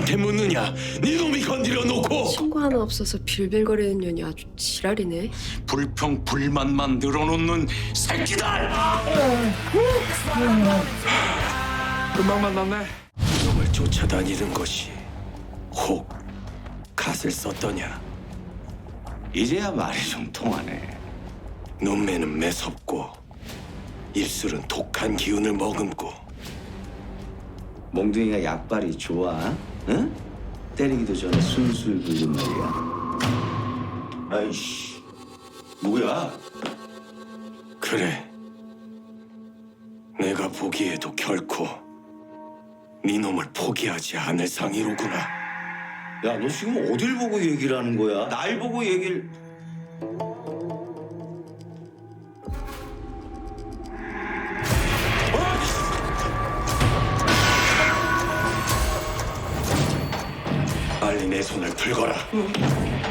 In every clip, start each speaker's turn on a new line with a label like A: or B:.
A: 나한테 묻느냐? 네 놈이 건드려 놓고
B: 친구 하나 없어서 빌빌거리는 년이 아주 지랄이네.
A: 불평 불만만 늘어놓는 새끼들!
C: 금방 만났네.
A: 놈을 쫓아다니는 것이 혹 갓을 썼더냐?
D: 이제야 말이 좀 통하네.
A: 눈매는 매섭고 입술은 독한 기운을 머금고
D: 몽둥이가 약발이 좋아, 응? 때리기도 전에 술술 굴린 말이야. 아이씨, 뭐야?
A: 그래 내가 보기에도 결코 네 놈을 포기하지 않을 상이로구나
D: 야, 너 지금 어딜 보고 얘기를 하는 거야? 날 보고 얘기를...
A: 내 손을 풀거라. 어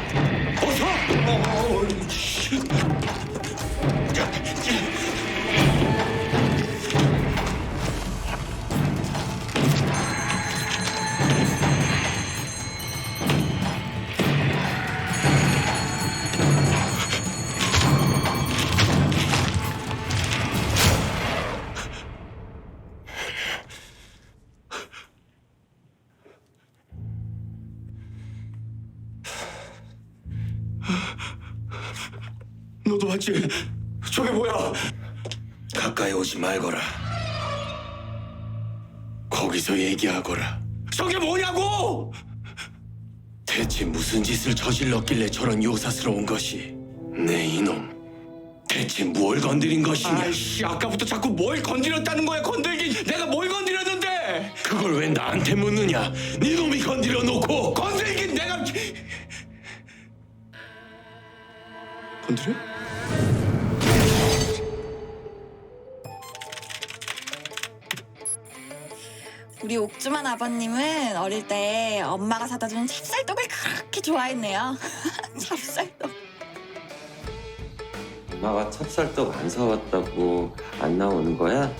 A: 도 봤지? 저게 뭐야? 가까이 오지 말거라. 거기서 얘기하거라. 저게 뭐냐고! 대체 무슨 짓을 저질렀길래 저런 요사스러운 것이? 내 이놈, 대체 뭘 건드린 것이냐?
C: 아이씨, 아까부터 자꾸 뭘 건드렸다는 거야, 건들기. 내가 뭘 건드렸는데?
A: 그걸 왜 나한테 묻느냐? 네 놈이 건드려 놓고
C: 건들기 내가 건드려?
E: 우리 옥주만 아버님은 어릴 때 엄마가 사다 준 찹쌀떡을 그렇게 좋아했네요. 찹쌀떡.
F: 엄마가 찹쌀떡 안 사왔다고 안 나오는 거야?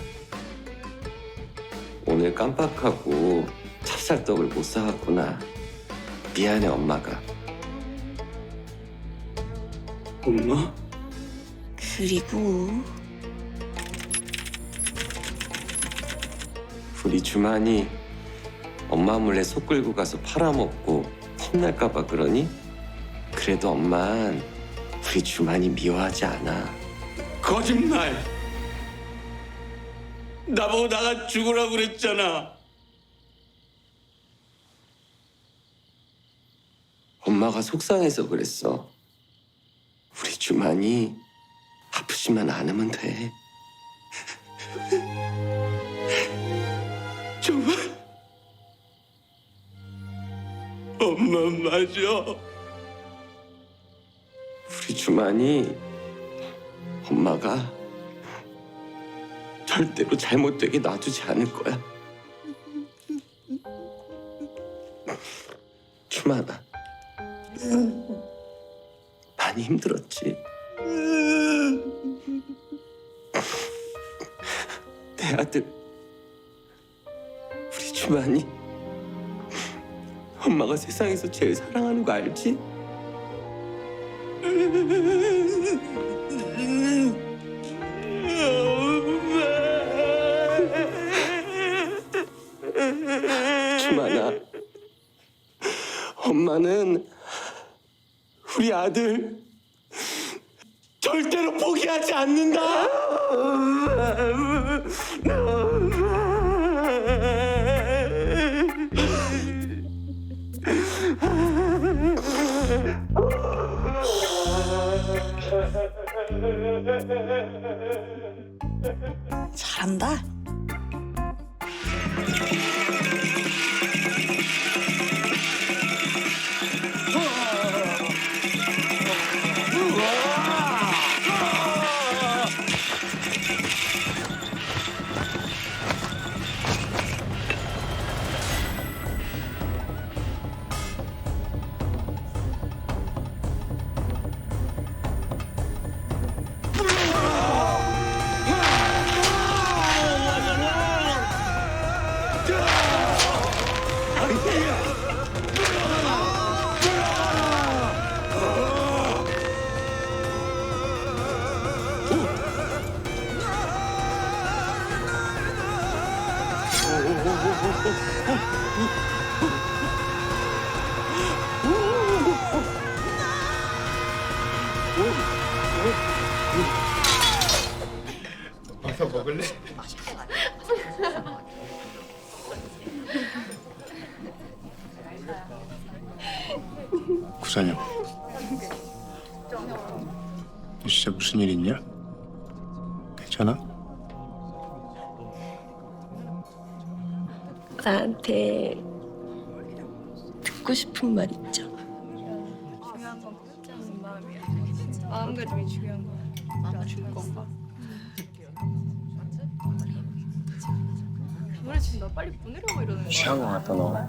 F: 오늘 깜빡하고 찹쌀떡을 못 사왔구나. 미안해, 엄마가.
A: 엄마?
E: 그리고
F: 우리 주만이 엄마 몰래 속 끌고 가서 팔아먹고 혼날까봐 그러니? 그래도 엄만 우리 주만이 미워하지 않아.
C: 거짓말. 나보고 나가 죽으라고 그랬잖아.
F: 엄마가 속상해서 그랬어. 우리 주만이 아프지만 않으면 돼.
C: 정말? 엄마 맞아.
F: 우리 주만이 엄마가 절대로 잘못되게 놔두지 않을 거야. 주만아, 많이 힘들었지. 내 아들, 주만이 엄마가 세상에서 제일 사랑하는 거 알지? 주만아, 엄마는 우리 아들 잘한다. 어서
E: 먹을래?
G: 구사님. 진짜 무슨 일 있냐? 괜찮아?
B: 나한테 듣고 싶은 말 있죠?
H: 마음가짐이 중요한 거야. 마음 주는 건가? 노래 지금 나 빨리 보내라고 이러는 거야.
G: 취한 거 같다 너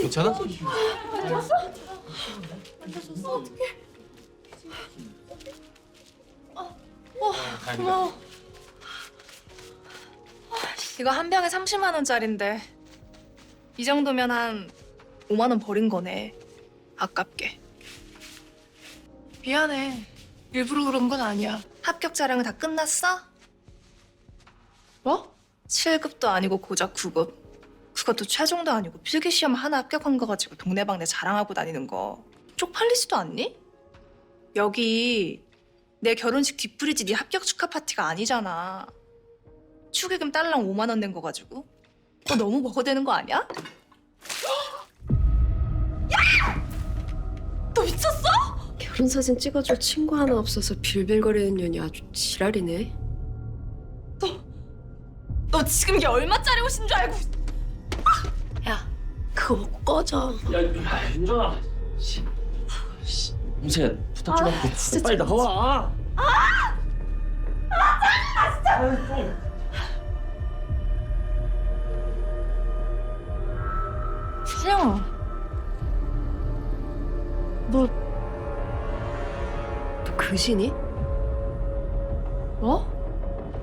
G: 괜찮아?
H: 이거 한 병에 30만 원짜린데 이 정도면 한 5만 원 버린 거네. 아깝게. 미안해. 일부러 그런 건 아니야. 합격 자랑은 다 끝났어? 뭐? 7급도 아니고 고작 9급. 그것도 최종도 아니고 필기 시험 하나 합격한 거 가지고 동네방네 자랑하고 다니는 거. 쪽팔리지도 않니? 여기 내 결혼식 뒷부리지 네 합격 축하 파티가 아니잖아. 축의금 딸랑 5만 원 낸 거 가지고 너 너무 먹어대는 거 아니야? 야! 너 미쳤어?
B: 결혼 사진 찍어줄 친구 하나 없어서 빌빌거리는 년이 아주 지랄이네.
H: 너 지금 이게 얼마짜리 옷인 줄 알고
B: 야, 그거 먹고 꺼져.
F: 야, 윤정아. 씨, 씨, 민서야 부탁 좀 할게. 빨리 나와.
H: 수영아
B: 너 그신이? 뭐?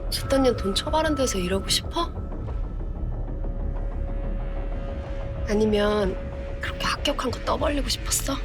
B: 저딴 년돈 처바른 데서 일하고 싶어? 아니면 그렇게 합격한 거 떠벌리고 싶었어?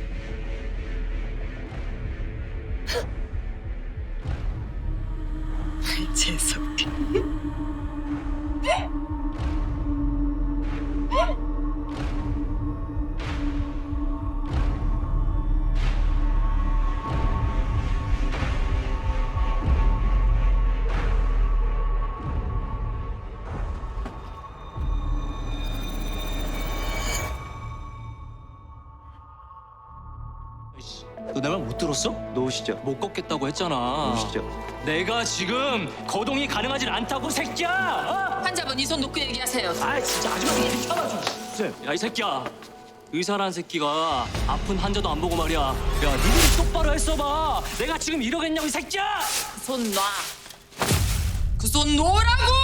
I: 들었어?
D: 놓으시죠
I: 못 걷겠다고 했잖아.
D: 놓으시죠
I: 내가 지금 거동이 가능하진 않다고 새끼야. 어?
J: 환자분 이 손 놓고 얘기하세요.
I: 아 진짜 아줌마 좀 비켜봐 좀. 야이 새끼야. 의사란 새끼가 아픈 환자도 안 보고 말이야. 야 니들 똑바로 했어봐. 내가 지금 이러겠냐고 이 새끼야.
J: 손 놔. 그 손 놓으라고!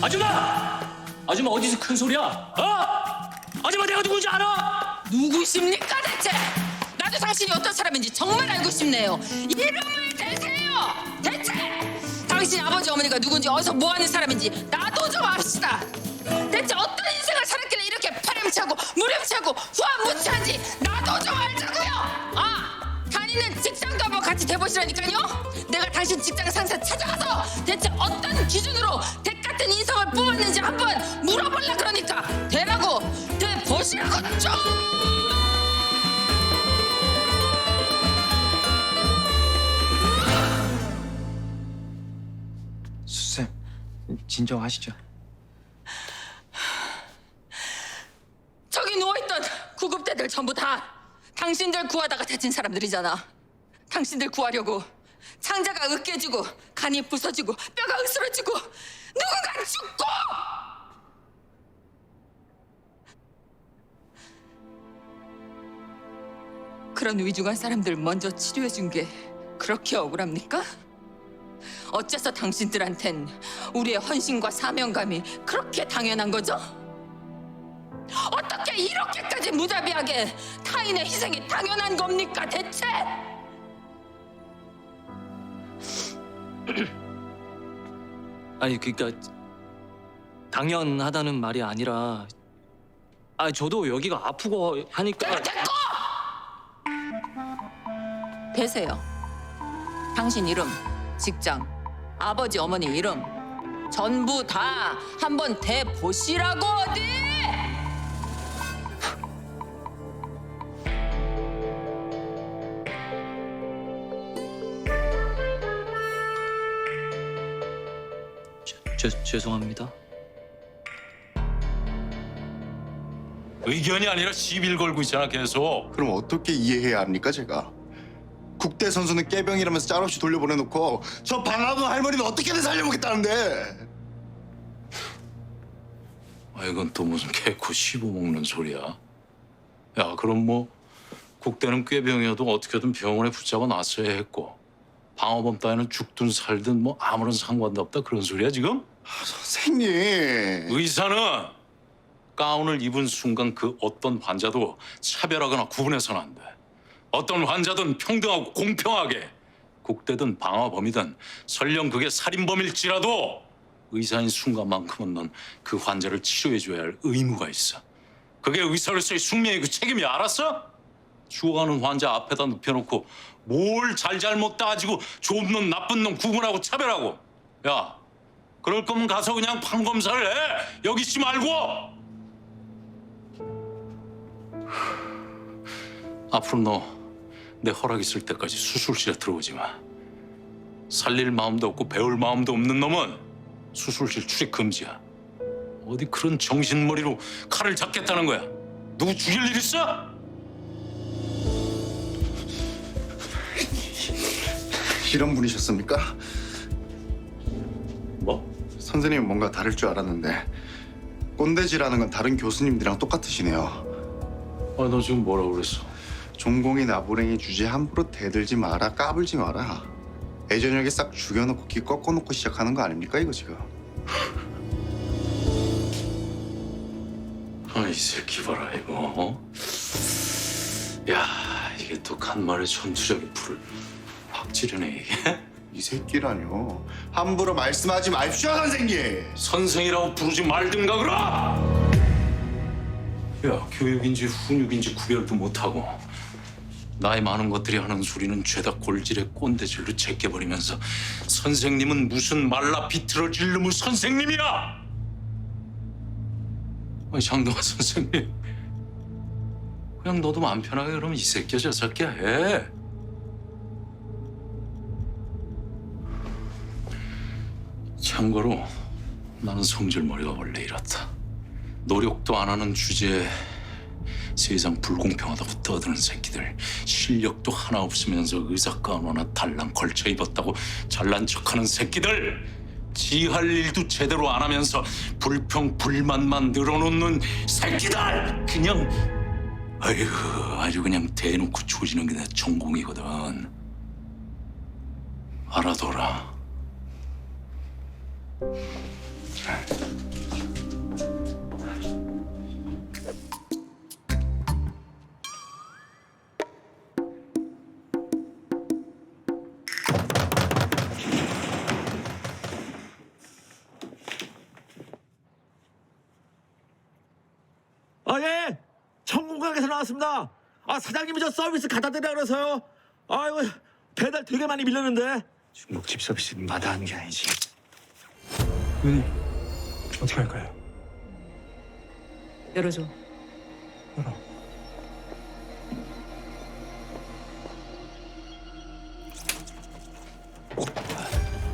I: 아줌마. 아줌마 어디서 큰 소리야? 어? 아줌마 내가 누군지 알아?
J: 누구십니까 대체? 나도 당신이 어떤 사람인지 정말 알고 싶네요. 이름을 대세요. 대체 당신 아버지 어머니가 누군지 어디서 뭐하는 사람인지 나도 좀 압시다. 대체 어떤 인생을 살았길래 이렇게 파렴치하고 무렴치하고 후한무치한지 나도 좀 알자고요. 아 다니는 직장도 한번 같이 대보시라니까요. 내가 당신 직장 상사 찾아가서 대체 어떤 기준으로 대 같은 인성을 뽑았는지 한번 물어볼라 그러니까 대라고 대보시라고 좀.
G: 수쌤 진정하시죠
J: 저기 누워있던 구급대들 전부 다 당신들 구하다가 다친 사람들이잖아. 당신들 구하려고 창자가 으깨지고 간이 부서지고 뼈가 으스러지고 누군가 죽고 그런 위중한 사람들 먼저 치료해 준 게 그렇게 억울합니까? 어째서 당신들한텐 우리의 헌신과 사명감이 그렇게 당연한 거죠? 어떻게 이렇게까지 무자비하게 타인의 희생이 당연한 겁니까 대체?
I: 아니 그러니까 당연하다는 말이 아니라 아 저도 여기가 아프고 하니까!
J: 대세요. 당신 이름, 직장, 아버지 어머니 이름 전부 다 한번 대보시라고 어디!
I: 죄, 죄송합니다.
K: 의견이 아니라 시비를 걸고 있잖아 계속.
G: 그럼 어떻게 이해해야 합니까 제가? 국대 선수는 깨병이라면서 짤없이 돌려보내놓고 저 방학은 할머니는 어떻게든 살려보겠다는데
K: 아 이건 또 무슨 개코 씹어먹는 소리야. 야 그럼 뭐 국대는 꾀병이어도 어떻게든 병원에 붙잡아 놨어야 했고 방어범 따위는 죽든 살든 뭐 아무런 상관도 없다 그런 소리야 지금?
G: 선생님
K: 의사는 가운을 입은 순간 그 어떤 환자도 차별하거나 구분해서는 안 돼. 어떤 환자든 평등하고 공평하게 국대든 방화범이든 설령 그게 살인범일지라도 의사인 순간만큼은 넌 그 환자를 치료해줘야 할 의무가 있어. 그게 의사로서의 숙명의 그 책임이 알았어? 죽어가는 환자 앞에다 눕혀놓고 뭘 잘잘못 따지고 좋은 놈 나쁜 놈 구분하고 차별하고 야 그럴 거면 가서 그냥 판검사를 해. 여기 있지 말고. 앞으로 너 내 허락 있을 때까지 수술실에 들어오지 마. 살릴 마음도 없고 배울 마음도 없는 놈은 수술실 출입 금지야. 어디 그런 정신머리로 칼을 잡겠다는 거야? 누구 죽일 일 있어?
G: 이런 분이셨습니까?
K: 뭐?
G: 선생님은 뭔가 다를 줄 알았는데 꼰대질하는 건 다른 교수님들이랑 똑같으시네요
K: 아 너 지금 뭐라고 그랬어?
G: 종공이 나부랭이 주제 함부로 대들지 마라 까불지 마라 애저녁에 싹 죽여놓고 귀 꺾어놓고 시작하는 거 아닙니까 이거 지금
K: 아이 새끼 봐라 이거 어? 야 이게 또 간만에 전투력의 불을 확 지르네 이게
G: 이 새끼라뇨. 함부로 말씀하지 마십시오 선생님.
K: 선생이라고 부르지 말든가 그라 야 교육인지 훈육인지 구별도 못하고 나이 많은 것들이 하는 소리는 죄다 골질의 꼰대질로 제껴버리면서 선생님은 무슨 말라 비틀어질 놈의 선생님이야! 아니 장동화 선생님. 그냥 너도 마음 편하게 그러면 이 새끼야 저 새끼야 해 참고로 나는 성질머리가 원래 이렇다. 노력도 안 하는 주제에 세상 불공평하다고 떠드는 새끼들 실력도 하나 없으면서 의사가운 하나 달랑 걸쳐 입었다고 잘난 척하는 새끼들! 지 할 일도 제대로 안 하면서 불평 불만만 늘어놓는 새끼들! 그냥 아이고 아주 그냥 대놓고 조지는 게 내 전공이거든. 알아둬라
C: 아, 예! 청공항에서 나왔습니다. 아, 사장님이 저 서비스 갖다 드리라 그래서요. 아이고, 배달 되게 많이 밀렸는데.
G: 중국집 서비스 마다하는 게 아니지
C: 누님, 어떻게 할까요?
B: 열어줘.
C: 열어.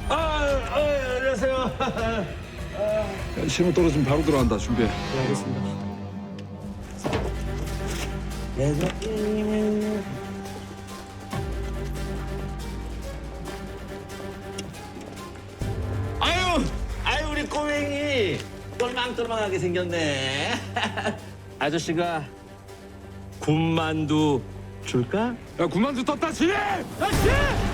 C: 아, 아, 안녕하세요.
L: 신호 떨어지면 바로 들어간다 준비해
C: 네, 알겠습니다. 똘망똘망하게 생겼네. 아저씨가 군만두 줄까?
L: 야 군만두 떴다 지
C: 어,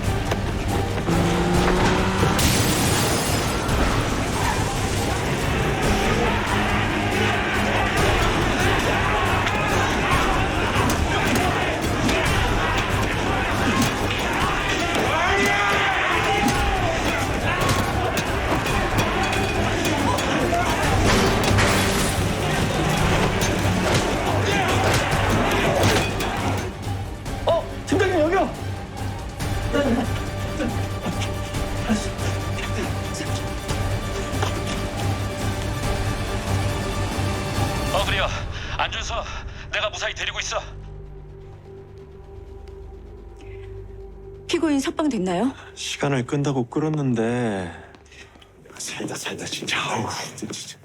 M: 석방됐나요?
N: 시간을 끈다고 끌었는데 살다 살다 진짜 아우 진짜.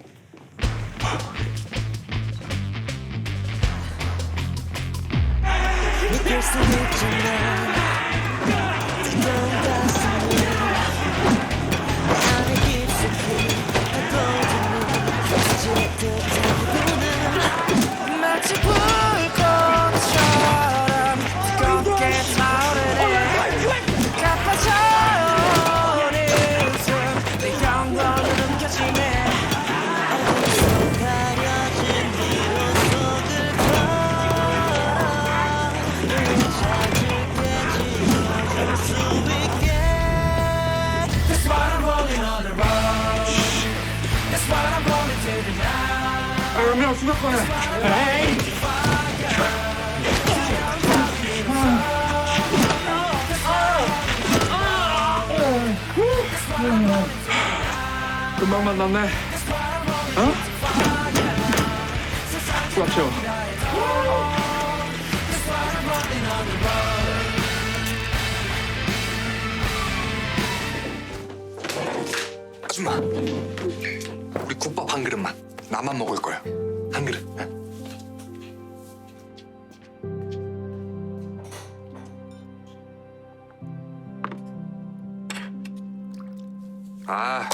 L: 금방 만났네. 어? 수갑 채워
N: 아줌마 우리 국밥 한 그릇만 나만 먹을 거야 한 그릇 응? 아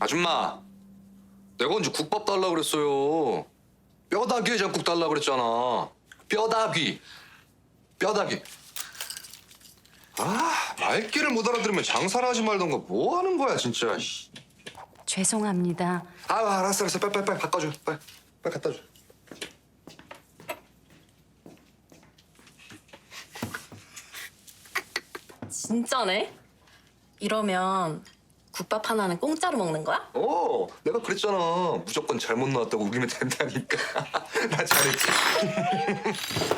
N: 아줌마. 내가 언제 국밥 달라 그랬어요? 뼈다귀 해장국 달라 그랬잖아. 뼈다귀. 뼈다귀. 아 말귀를 못 알아들으면 장사를 하지 말던가 뭐 하는 거야 진짜. 씨.
O: 죄송합니다.
N: 아 알았어 알았어. 빨리 빨리 빨리 바꿔줘. 빨리 빨리 갖다 줘
P: 진짜네? 이러면 국밥 하나는 공짜로 먹는 거야?
N: 어, 내가 그랬잖아. 무조건 잘못 나왔다고 우기면 된다니까. 나 잘했지.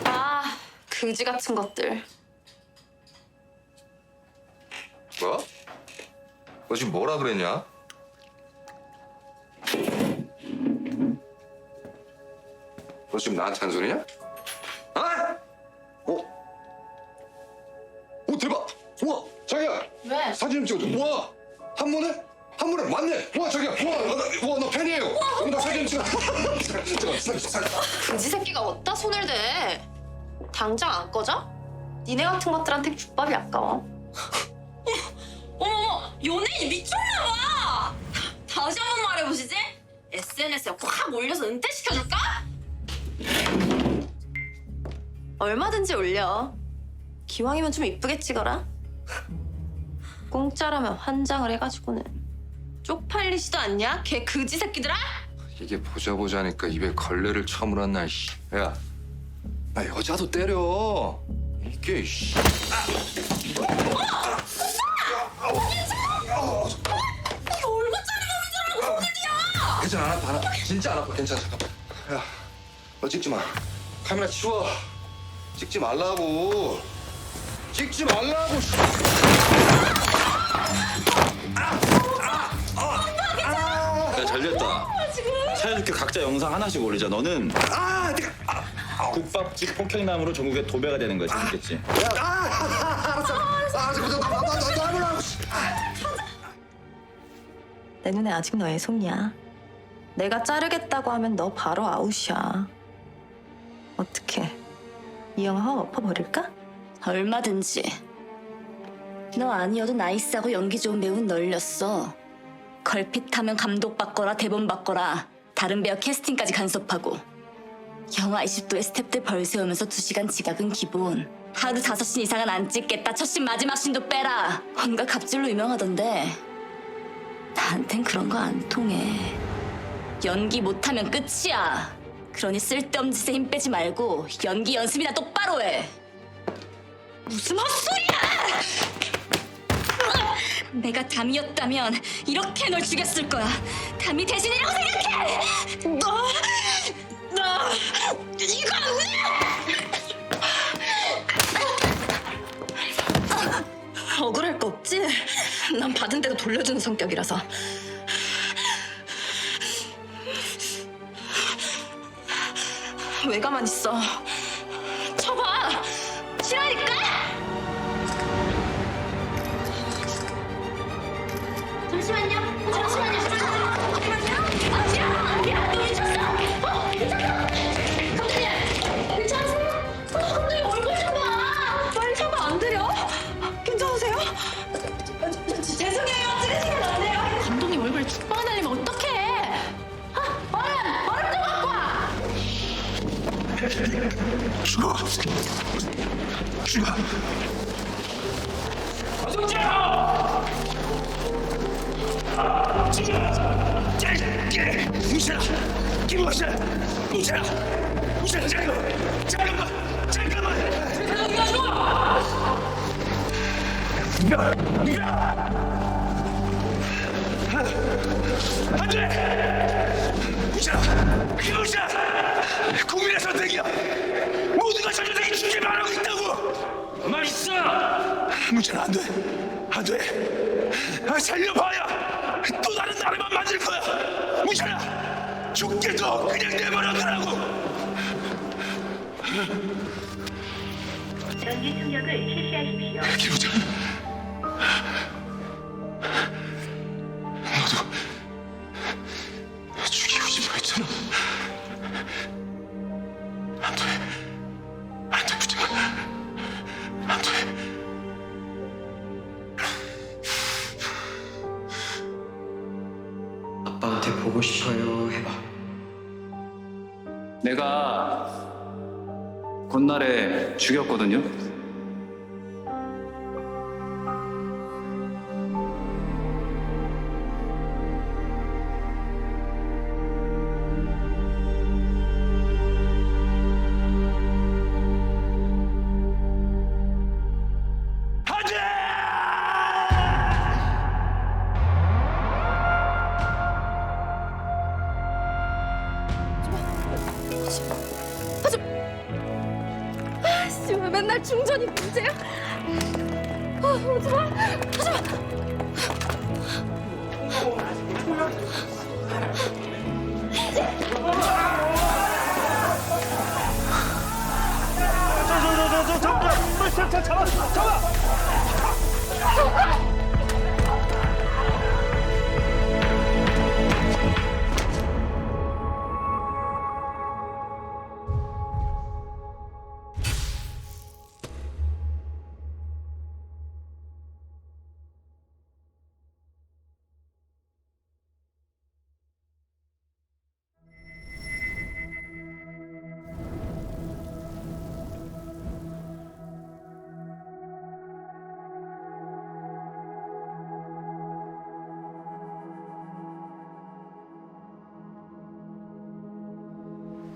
M: 아, 그지 같은 것들.
N: 뭐? 너 지금 뭐라 그랬냐? 너 지금 나한테 한 소리냐? 아? 어? 오 대박! 우와 자기야
M: 왜?
N: 사진 좀 찍어줘. 우와 한 번에 한 번에 맞네. 우와 자기야 우와 나, 우와 나 팬이에요. 우와 나 사진 찍어. 찍어 사진 찍어.
M: 그지 새끼가 어디다 손을 대? 당장 안 꺼져? 니네 같은 것들한테 국밥이 아까워.
P: 어머머, 연예인 미쳤나봐! 다시 한 번 말해보시지? SNS에 확 올려서 은퇴시켜줄까?
M: 얼마든지 올려. 기왕이면 좀 이쁘게 찍어라. 공짜라면 환장을 해가지고는 쪽팔리지도 않냐? 걔 그지 새끼들아?
N: 이게 보자 보자니까 입에 걸레를 쳐물었나 씨. 야, 나 여자도 때려. 이게 씨.
P: 이게 얼마짜리 먹는 줄 알고 손들이야!
N: 괜찮아, 안 아파, 안 아파. 진짜 안 아파. 괜찮아, 잠깐만. 야, 너 찍지 마. 카메라 치워. 찍지 말라고. 찍지 말라고. 씨.
Q: 야, 잘 됐다. 사연이렇게 각자 영상 하나씩 올리자. 너는
N: 아, 내가. 아,
Q: 국밥집 폭행남으로 전국에 도배가 되는 거야. 재밌겠지?
N: 아, 잠깐, 나, 나, 나, 나, 나 해보라고. 씨.
M: 내 눈에 아직 너 애송이야. 내가 자르겠다고 하면 너 바로 아웃이야. 어떻게? 이 영화 엎어버릴까?
R: 얼마든지. 너 아니어도 나이스하고 연기 좋은 배우는 널렸어. 걸핏하면 감독 바꿔라 대본 바꿔라 다른 배우 캐스팅까지 간섭하고 영화 20도에 스탭들 벌 세우면서 2시간 지각은 기본 하루 5신 이상은 안 찍겠다 첫신 마지막 신도 빼라 온갖 갑질로 유명하던데 나한텐 그런 거 안 통해 연기 못하면 끝이야 그러니 쓸데없는 짓에 힘 빼지 말고 연기 연습이나 똑바로 해 무슨 헛소리야 내가 담이었다면 이렇게 널 죽였을 거야. 담이 대신이라고 생각해. 너, 너 이거
M: 억울할 거 없지? 난 받은 대로 돌려주는 성격이라서. 왜 가만 있어? 쳐봐.
R: 싫어하니까. 잠시만요. 잠시만요. 죽어.
K: 죽어.
C: 무시라 김무시라 무시라 무시라 잠깐만 잠깐만 잠깐만 안돼 무시라 김무시 라 국민의 선택이야. 모두가 전전생이 죽지 말하고 있다고. 가만 있어. 무시라 안돼. 안 돼. 아, 살려봐야 또 다른 나라만 만들 거야. 무시라 죽게도 그냥 내버려 두라고.
S: 전기 충격을 실시하십시오.
K: 김부장.
T: 내가 곧날에 죽였거든요.
R: 충전이 문제야? 아, 오지 마. 하지 마.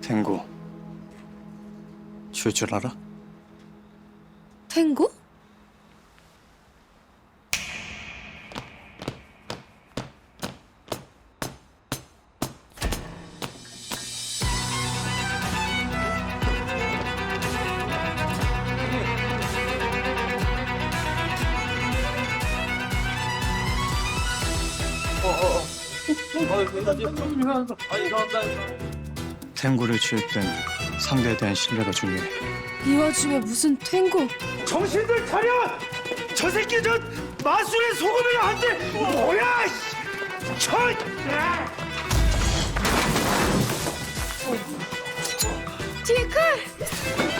U: 탱고 줄 줄 알아?
M: 탱고?
U: 탱고를 칠땐 상대에 대한 신뢰가 중요해.
S: 이 와중에 무슨 탱고?
C: 정신들 차려! 저 새끼 저 마술에 속으면 안 돼! 뭐야! 씨! 저!
S: 뒤에 칼!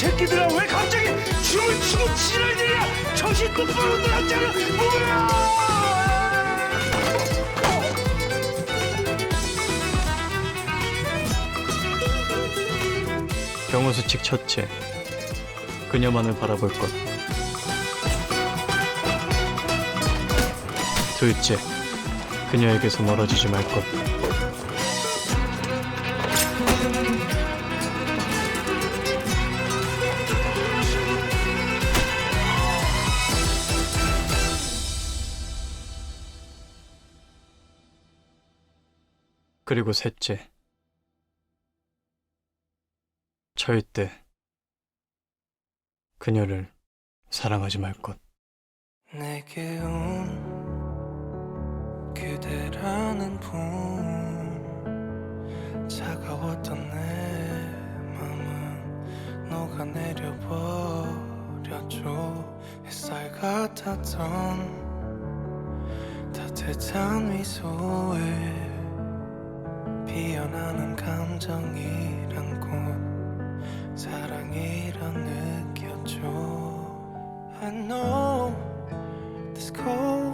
C: 새끼들아 왜 갑자기 춤을 추고 지랄들이야 정신 똑바로 놀았잖아 뭐야
V: 경호수칙 첫째. 그녀만을 바라볼 것. 둘째. 그녀에게서 멀어지지 말 것. 그리고 셋째. 절대 그녀를 사랑하지 말 것.
W: 내게 온 그대라는 분 차가웠던 내 맘은 녹아내려 버렸죠 햇살 같았던 따뜻한 미소에 피어나는 감정이란 꽃 사랑이란 느꼈죠. I know this cold